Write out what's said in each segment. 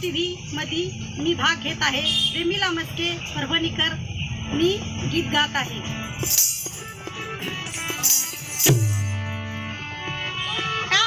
मध्ये मी भाग घेत आहे. प्रेमिला मस्के परभणीकर मी गीत गात आहे. काय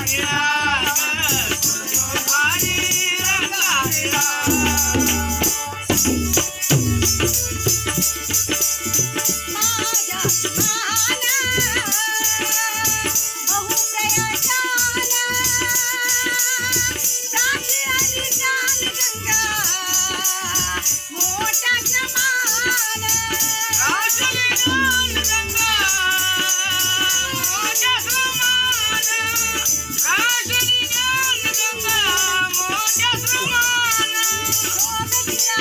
माझ्या